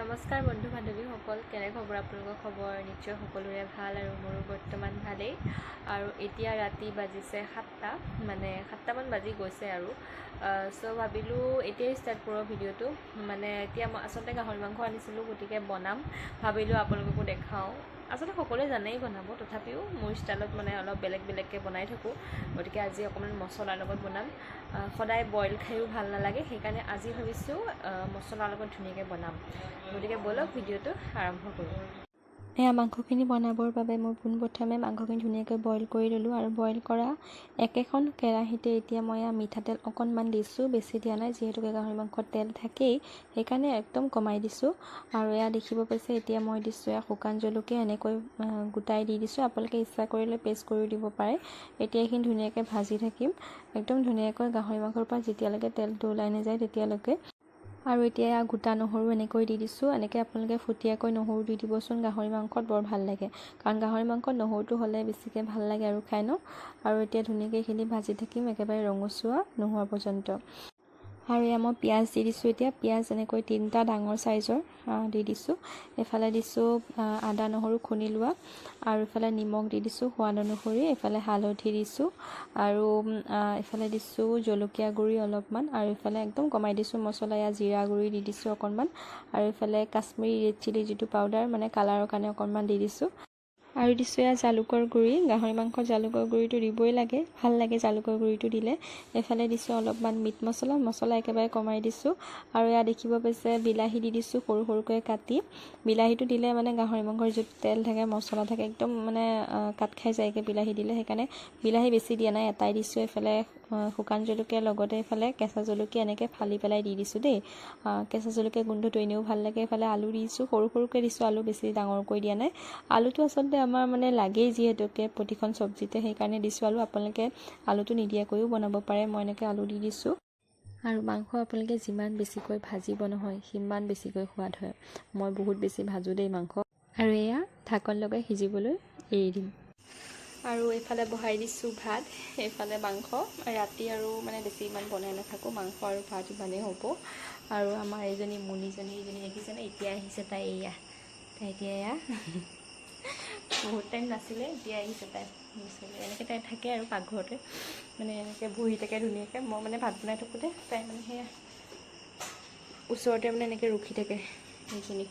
নমস্কাৰ বন্ধু বান্ধৱীসকল কেনে খবৰ? আপোনালোকৰ খবৰ নিশ্চয় সকলোৰে ভাল আৰু মোৰো বৰ্তমান ভালেই। আৰু এতিয়া ৰাতি বাজিছে সাতটা মানে সাতটামান বাজি গৈছে আৰু। চ' ভাবিলোঁ এতিয়াই ষ্টাৰ্ট কৰোঁ ভিডিঅ'টো। মানে এতিয়া মই আচলতে গাহৰি মাংস আনিছিলোঁ গতিকে বনাম। ভাবিলোঁ আপোনালোককো দেখাওঁ। আচলতে সকলোৱে জানেই বনাব তথাপিও মোৰ ষ্টাইলত মানে অলপ বেলেগ বেলেগকৈ বনাই থাকোঁ। গতিকে আজি অকণমান মছলাৰ লগত বনাম। সদায় বইল খায়ো ভাল নালাগে সেইকাৰণে আজি ভাবিছোঁ আহ, মছলাৰ লগত ধুনীয়াকৈ বনাম। গতিকে ব'লক ভিডিঅ'টো আৰম্ভ কৰোঁ। এয়া মাংসখিনি বনাবৰ বাবে মই পোনপ্ৰথমে মাংসখিনি ধুনীয়াকৈ বইল কৰি ল'লোঁ আৰু বইল কৰা একেখন কেৰাহীতে এতিয়া মই মিঠাতেল অকণমান দিছোঁ। বেছি দিয়া নাই যিহেতুকে গাহৰি মাংসত তেল থাকেই সেইকাৰণে একদম কমাই দিছোঁ। আৰু এয়া দেখিব পাইছে এতিয়া মই দিছোঁ এয়া শুকান জলকীয়া এনেকৈ গোটাই দি দিছোঁ। আপোনালোকে ইচ্ছা কৰিলে পেষ্ট কৰিও দিব পাৰে। এতিয়া এইখিনি ধুনীয়াকৈ ভাজি থাকিম। একদম ধুনীয়াকৈ গাহৰি মাংসৰ পৰা যেতিয়ালৈকে তেলটো ওলাই নাযায় তেতিয়ালৈকে। আৰু এতিয়া গোটা নহৰু এনেকৈ দি দিছোঁ। এনেকৈ আপোনালোকে ফুটীয়াকৈ নহৰু দি দিবচোন। গাহৰি মাংসত বৰ ভাল লাগে। কাৰণ গাহৰি মাংসত নহৰুটো হ'লে বেছিকৈ ভাল লাগে আৰু খাই ন? আৰু এতিয়া ধুনীয়াকৈ এইখিনি ভাজি থাকিম। একেবাৰে ৰঙচুৱা নোহোৱা পৰ্যন্ত। আৰু এয়া মই পিঁয়াজ দি দিছোঁ এতিয়া। পিঁয়াজ এনেকৈ তিনিটা ডাঙৰ চাইজৰ দি দিছোঁ। এইফালে দিছোঁ আদা নহৰু খুন্দি লোৱা। আৰু ইফালে নিমখ দি দিছোঁ সোৱাদ অনুসৰি। এইফালে হালধি দিছোঁ আৰু এইফালে দিছোঁ জলকীয়া গুড়ি অলপমান। আৰু ইফালে একদম কমাই দিছোঁ মছলা ইয়াত জিৰা গুড়ি দি দিছোঁ অকণমান। আৰু ইফালে কাশ্মীৰী ৰেড চিলি যিটো পাউডাৰ মানে কালাৰৰ কাৰণে অকণমান দি দিছোঁ। আৰু দিছোঁ এয়া জালুকৰ গুড়ি গাহৰি মাংসত জালুকৰ গুড়িটো দিবই লাগে ভাল লাগে জালুকৰ গুড়িটো দিলে। এইফালে দিছোঁ অলপমান মিট মছলা মছলা একেবাৰে কমাই দিছোঁ। আৰু এয়া দেখিব পাইছে বিলাহী দি দিছোঁ সৰু সৰুকৈ কাটি। বিলাহীটো দিলে মানে গাহৰি মাংসৰ যিটো তেল থাকে মছলা থাকে একদম মানে কাট খাই যায়গৈ বিলাহী দিলে। সেইকাৰণে বিলাহী বেছি দিয়া নাই এটাই দিছোঁ এইফালে আহ, শুকান জলকীয়া লগতে এইফালে কেঁচা জলকীয়া এনেকৈ ফালি পেলাই দি দিছোঁ দেই। কেঁচা জলকীয়া গোন্ধটো এনেও ভাল লাগে। এইফালে আলু দিছোঁ সৰু সৰুকৈ দিছোঁ আলু বেছি ডাঙৰকৈ দিয়া নাই। আলুটো আচলতে আমাৰ মানে লাগেই যিহেতুকে প্ৰতিখন চব্জিতে সেইকাৰণে দিছোঁ আলু। আপোনালোকে আলুটো নিদিয়াকৈও বনাব পাৰে। মই এনেকৈ আলু দি দিছোঁ। আৰু মাংস আপোনালোকে যিমান বেছিকৈ ভাজিব নহয় সিমান বেছিকৈ সোৱাদ হয়। মই বহুত বেছি ভাজোঁ দেই মাংস। আৰু এয়া ঢাকন লগাই সিজিবলৈ এৰি দিম। আৰু এইফালে বহাই দিছোঁ ভাত এইফালে মাংস। ৰাতি আৰু মানে বেছি ইমান বনাই নাথাকোঁ মাংস আৰু ভাত ইমানেই হ'ব। আৰু আমাৰ এইজনী মুনিজনী এইজনী দেখিছেনে? এতিয়া আহিছে তাই এয়া। তাই এতিয়া এয়া। বহুত টাইম নাছিলে এতিয়া আহিছে তাই। এনেকৈ তাই থাকে আৰু পাকঘৰতে। মানে এনেকৈ বহি থাকে ধুনীয়াকৈ। মই মানে ভাত বনাই থাকোঁতে তাই মানে সেয়া ওচৰতে মানে এনেকৈ ৰখি থাকে সেইখিনি।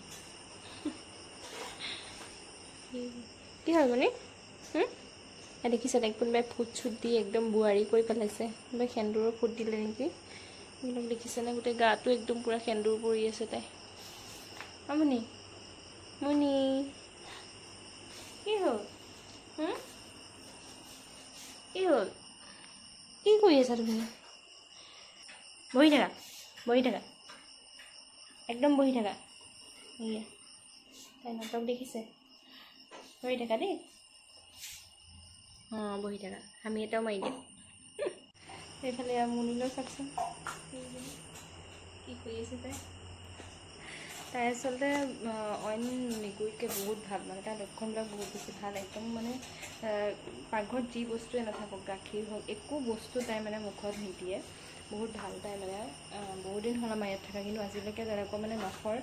কি হ'ল মানে দেখিছে তাইক কোনোবাই ফুট চুট দি একদম বোৱাৰী কৰি পেলাইছে। কোনোবাই সেন্দুৰৰ ফুট দিলে নেকি? এইবিলাক দেখিছেনে গোটেই গাটো একদম পূৰা সেন্দুৰ পৰি আছে তাই। আমনি মুনি। কি হ'ল? কি হ'ল? কি কৰি আছা তুমি? বহি থাকা বহি থাকা। একদম বহি থাকা। এয়া তাই নাটক দেখিছে। বহি থাকা দেই। বহি থাকা আমি এটাও মাৰি দিম সেইফালে মুনিলেও চাওকচোন কি কৰি আছে তাই? তাই আচলতে অইন মেকুৰীতকৈ বহুত ভালো মানে তাৰ লক্ষণবিলাক বহুত বেছি ভালো। একদম মানে পাকঘৰত যি বস্তুৱে নাথাকক গাখীৰ হওক একো বস্তু তাই মানে মুখত নিদিয়ে। বহুত ভাল তাই মানে। বহুত দিন হ'ল আমাৰ ইয়াত থকা কিন্তু আজিলৈকে তেনেকুৱা মানে নখৰ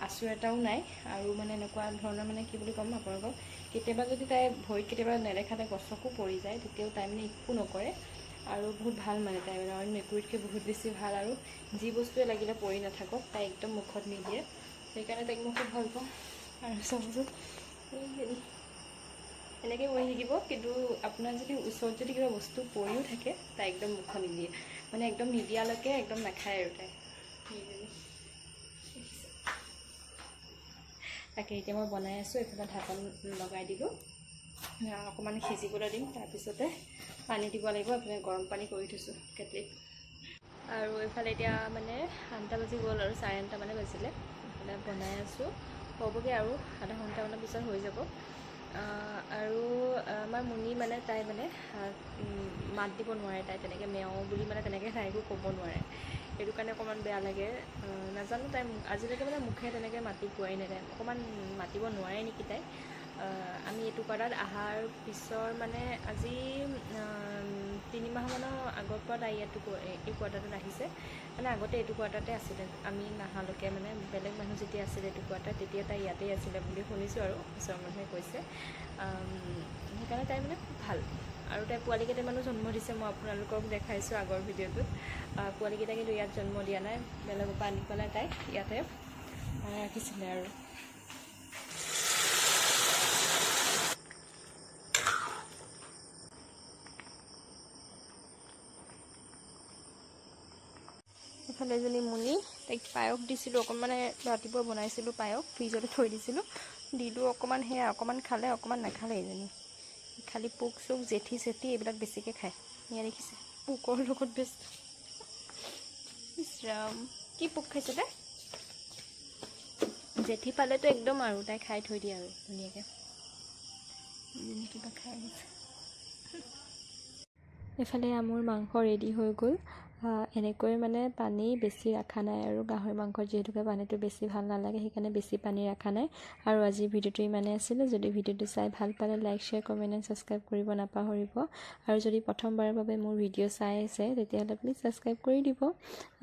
আঁচোৰ এটাও নাই। আৰু মানে এনেকুৱা ধৰণৰ মানে কি বুলি ক'ম আপোনালোকক কেতিয়াবা যদি তাই ভৰিত কেতিয়াবা নেদেখা তাই গছকো পৰি যায় তেতিয়াও তাই মানে একো নকৰে। আৰু বহুত ভাল মানে তাই মানে অইন মেকুৰীতকৈ বহুত বেছি ভাল আৰু যি বস্তুৱে লাগিলে পৰি নাথাকক তাই একদম মুখত নিদিয়ে। সেইকাৰণে তাইক মই খুব ভাল পাওঁ। আৰু চাবচোন। এনেকৈ বহি থাকিব কিন্তু আপোনাৰ যদি ওচৰত যদি কিবা বস্তু পৰিও থাকে তাই একদম মুখত নিদিয়ে। মানে একদম নিদিয়ালৈকে একদম নাখায় আৰু তাই? তাকে এতিয়া মই বনাই আছোঁ এইফালে ঢাকন লগাই দিলোঁ। অকণমান সিজিবলৈ দিম তাৰপিছতে পানী দিব লাগিব এইফালে গৰম পানী কৰি থৈছোঁ কেটলিত আৰু এইফালে এতিয়া মানে আঠটা বাজি গ'ল আৰু চাৰে আঠটা মানে বাজিলে। এইফালে বনাই আছোঁ। হ'বগৈ আৰু আধা ঘণ্টামানৰ পিছত হৈ যাব। আৰু আমাৰ মুনি মানে তাই মানে মাত দিব নোৱাৰে তাই তেনেকৈ মেওঁ বুলি মানে তেনেকৈ তাই একো ক'ব নোৱাৰে। সেইটো কাৰণে অকণমান বেয়া লাগে। নাজানো তাই আজিলৈকে মানে মুখে তেনেকৈ মাতি পোৱাই তাই। অকণমান মাতিব নোৱাৰে নেকি তাই? আমি এইটো পাৰাত অহাৰ পিছৰ মানে আজি তিনিমাহমানৰ আগৰ পৰা তাই ইয়াতো এই কোৱাৰ্টাৰটোত আহিছে। মানে আগতে এইটো কোৱাৰ্টাৰতে আছিলে। আমি নাহালৈকে মানে বেলেগ মানুহ যেতিয়া আছিলে এইটো কোৱাৰ্টাৰ, তেতিয়া তাই ইয়াতেই আছিলে বুলি শুনিছোঁ আৰু ওচৰৰ মানুহে কৈছে। সেইকাৰণে তাই মানে ভালো। আৰু তাই পোৱালি কেইটামানো জন্ম দিছে, মই আপোনালোকক দেখাইছোঁ আগৰ ভিডিঅ'টোত। পোৱালিকেইটা কিন্তু ইয়াত জন্ম দিয়া নাই। বেলেগৰ পৰা আনি পেলাই তাই ইয়াতে ৰাখিছিলে আৰু। ইফালে এজনী মুনি তাইক পায়স দিছিলোঁ অকণমান মানে ৰাতিপুৱা বনাইছিলোঁ পায়স ফ্ৰিজতে থৈ দিছিলোঁ। দিলোঁ অকণমান সেয়া অকণমান খালে অকণমান নাখালে এইজনী খালি পোক চোক জেঠি চেঠি এইবিলাক বেছিকৈ খায়। এয়া দেখিছে পোকৰ লগত ব্যস্ত। কি পোক খাইছে তাই? জেঠি পালেতো একদম আৰু তাই খাই থৈ দিয়ে আৰু ধুনীয়াকৈ। কিবা খাই এইফালে মোৰ মাংস ৰেডি হৈ গ'ল। এনেকৈ মানে পানী বেছি ৰখা নাই আৰু গাহৰি মাংসত যিহেতুকে পানীটো বেছি ভাল নালাগে সেইকাৰণে বেছি পানী ৰখা নাই। আৰু আজিৰ ভিডিঅ'টো ইমানেই আছিলে যদি ভিডিঅ'টো চাই ভাল পালে like share comment and subscribe কৰিব নাপাহৰিব। আৰু যদি প্ৰথমবাৰৰ বাবে মোৰ ভিডিঅ' চাই আছে তেতিয়াহ'লে প্লিজ ছাবস্ক্ৰাইব কৰি দিব।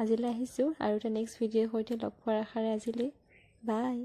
আজিলৈ আহিছোঁ আৰু এটা নেক্সট ভিডিঅ'ৰ সৈতে লগ পোৱাৰ আশাৰে আজিলৈ। বাই